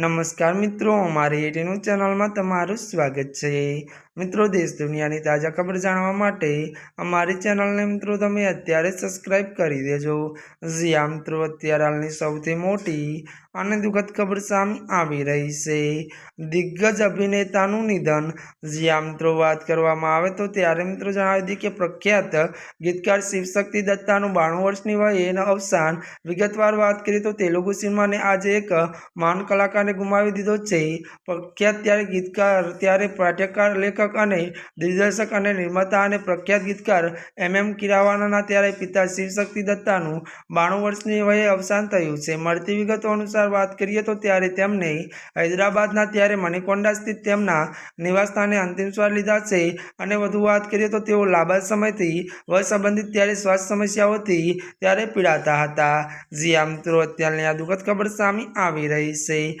નમસ્કાર મિત્રો, અમારી એટીનું ચેનલમાં તમારું સ્વાગત છે. મિત્રો, દેશ દુનિયાની તાજા ખબર જાણવા માટે અમારી ચેનલને મિત્રો તમે અત્યારે સબસ્ક્રાઇબ કરી દેજો. જ્યાં મિત્રો, અત્યારે હાલની સૌથી મોટી અને દુઃખદ ખબર સામે આવી રહી છે. દિગ્ગજ અભિનેતાનું નિધન. જ્યાં મિત્રો, વાત કરવામાં આવે તો ત્યારે મિત્રો જણાવી દઈએ કે પ્રખ્યાત ગીતકાર શિવશક્તિ દત્તાનું બાણું વર્ષની વયે અવસાન. વિગતવાર વાત કરીએ તો તેલુગુ સિનેમાને આજે એક મહાન કલાકારને ગુમાવી દીધો છે. પ્રખ્યાત ત્યારે ગીતકાર, ત્યારે પાઠ્યકાર, લેખક અને દિગ્દર્શક અને નિર્માતા અને પ્રખ્યાત ગીતકાર એમ એમ કિરાવાનાના ત્યારે પિતા શિવશક્તિ દત્તાનું બાણું વર્ષની વયે અવસાન થયું છે. મળતી વિગતો અનુસાર વાત કરીએ તો ત્યારે તેમને હૈદરાબાદના, ત્યારે મણિકોંડા સ્થિત તેમના નિવાસસ્થાને અંતિમ સ્વાર લીધા છે. અને વધુ વાત કરીએ તો તેઓ લાંબા સમયથી વય સંબંધિત ત્યારે શ્વાસ સમસ્યાઓથી ત્યારે પીડાતા હતા. જ્યાં મિત્રો અત્યારની આ દુઃખદ ખબર સામે આવી રહી છે.